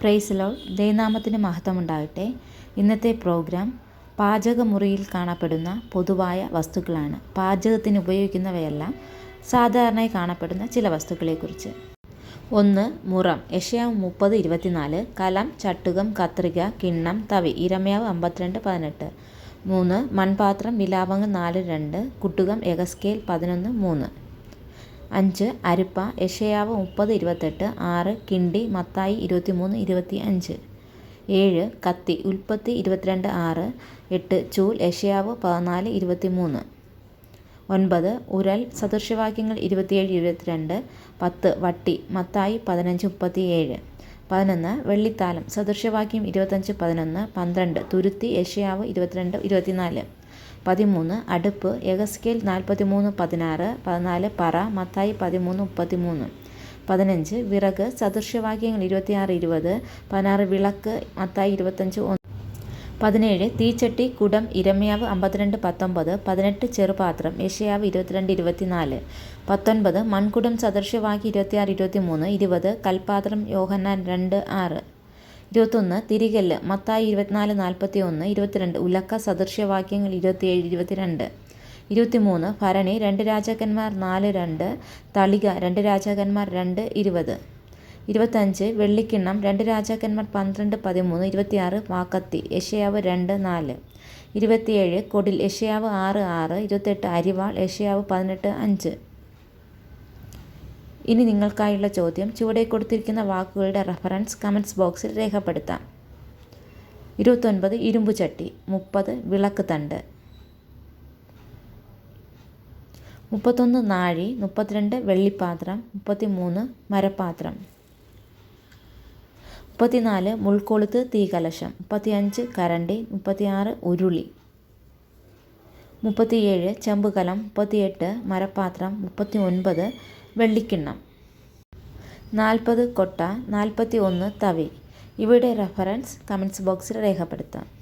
പ്രൈസിലോ ദൈനാമത്തിന് മഹത്വമുണ്ടാകട്ടെ. ഇന്നത്തെ പ്രോഗ്രാം പാചകമുറിയിൽ കാണപ്പെടുന്ന പൊതുവായ വസ്തുക്കളാണ്. പാചകത്തിന് ഉപയോഗിക്കുന്നവയെല്ലാം സാധാരണയായി കാണപ്പെടുന്ന ചില വസ്തുക്കളെക്കുറിച്ച്. ഒന്ന് മുറം. യഷയാവ് മുപ്പത് ഇരുപത്തിനാല്. കലം ചട്ടുകം കത്രിക കിണ്ണം തവി. ഇരമയാവ് അമ്പത്തിരണ്ട് പതിനെട്ട്. മൂന്ന് മൺപാത്രം വിലാപങ്ങൾ നാല് രണ്ട്. കുട്ടുകം എഗസ്കേൽ പതിനൊന്ന് മൂന്ന്. അഞ്ച് അരിപ്പ യഷയാവ് മുപ്പത് ഇരുപത്തെട്ട് ആറ് കിണ്ടി മത്തായി ഇരുപത്തിമൂന്ന് ഇരുപത്തി അഞ്ച് ഏഴ് കത്തി ഉൽപ്പത്തി ഇരുപത്തിരണ്ട് ആറ്. എട്ട് ചൂൽ യഷയാവ് പതിനാല് ഇരുപത്തി മൂന്ന് ഒൻപത് ഉരൽ സദൃശവാക്യങ്ങൾ ഇരുപത്തിയേഴ് ഇരുപത്തിരണ്ട്. പത്ത് വട്ടി മത്തായി പതിനഞ്ച് മുപ്പത്തി ഏഴ് പതിനൊന്ന് വെള്ളിത്താലം സദൃശവാക്യം ഇരുപത്തഞ്ച് പതിനൊന്ന്. പന്ത്രണ്ട് തുരുത്തി യഷയാവ് ഇരുപത്തിരണ്ട് ഇരുപത്തിനാല്. പതിമൂന്ന് അടുപ്പ് എഗസ്കേൽ നാൽപ്പത്തി മൂന്ന് പതിനാറ് പതിനാല് പറ മത്തായി പതിമൂന്ന് മുപ്പത്തി മൂന്ന് പതിനഞ്ച് വിറക് സദൃശവാക്യങ്ങൾ ഇരുപത്തിയാറ് ഇരുപത്. പതിനാറ് വിളക്ക് മത്തായി ഇരുപത്തഞ്ച് ഒന്ന്. പതിനേഴ് തീച്ചട്ടി കുടം ഇരമ്യാവ് അമ്പത്തിരണ്ട് പത്തൊമ്പത്. പതിനെട്ട് ചെറുപാത്രം ഏഷ്യാവ് ഇരുപത്തിരണ്ട് ഇരുപത്തിനാല്. പത്തൊൻപത് മൺകുടം സദൃശവാക്യം ഇരുപത്തിയാറ് ഇരുപത്തി മൂന്ന് ഇരുപത് കൽപാത്രം യോഹന്നാൻ രണ്ട് ആറ്. ഇരുപത്തൊന്ന് തിരികല്ല് മത്തായി ഇരുപത്തിനാല് നാൽപ്പത്തി ഒന്ന് ഇരുപത്തിരണ്ട് ഉലക്ക സദൃശ്യവാക്യങ്ങൾ ഇരുപത്തിയേഴ് ഇരുപത്തിരണ്ട്. ഇരുപത്തിമൂന്ന് ഭരണി രണ്ട് രാജാക്കന്മാർ നാല് രണ്ട്. തളിക രണ്ട് രാജാക്കന്മാർ രണ്ട് ഇരുപത്. ഇരുപത്തഞ്ച് വെള്ളിക്കിണ്ണം രണ്ട് രാജാക്കന്മാർ പന്ത്രണ്ട് പതിമൂന്ന് ഇരുപത്തിയാറ് വാക്കത്തി യഷയാവ് രണ്ട് നാല്. ഇരുപത്തിയേഴ് കൊടിൽ യഷയാവ് ആറ് ആറ്. ഇരുപത്തെട്ട് അരിവാൾ യഷയാവ് പതിനെട്ട് അഞ്ച്. ഇനി നിങ്ങൾക്കായുള്ള ചോദ്യം ചുവടെ കൊടുത്തിരിക്കുന്ന വാക്കുകളുടെ റെഫറൻസ് കമൻസ് ബോക്സിൽ രേഖപ്പെടുത്താം. ഇരുപത്തൊൻപത് ഇരുമ്പ് ചട്ടി മുപ്പത് വിളക്ക് തണ്ട്. മുപ്പത്തൊന്ന് നാഴി മുപ്പത്തിരണ്ട് വെള്ളിപ്പാത്രം മുപ്പത്തി മൂന്ന് മരപ്പാത്രം. മുപ്പത്തിനാല് മുൾക്കൊളുത്ത് തീകലശം മുപ്പത്തിയഞ്ച് കരണ്ടി മുപ്പത്തിയാറ് ഉരുളി. മുപ്പത്തിയേഴ് ചെമ്പുകലം മുപ്പത്തിയെട്ട് മരപ്പാത്രം മുപ്പത്തി ഒൻപത് വെള്ളിക്കിണ്ണം. നാൽപ്പത് കൊട്ട നാൽപ്പത്തി ഒന്ന് തവി ഇവയുടെ റെഫറൻസ് കമന്റ്സ് ബോക്സിൽ രേഖപ്പെടുത്താം.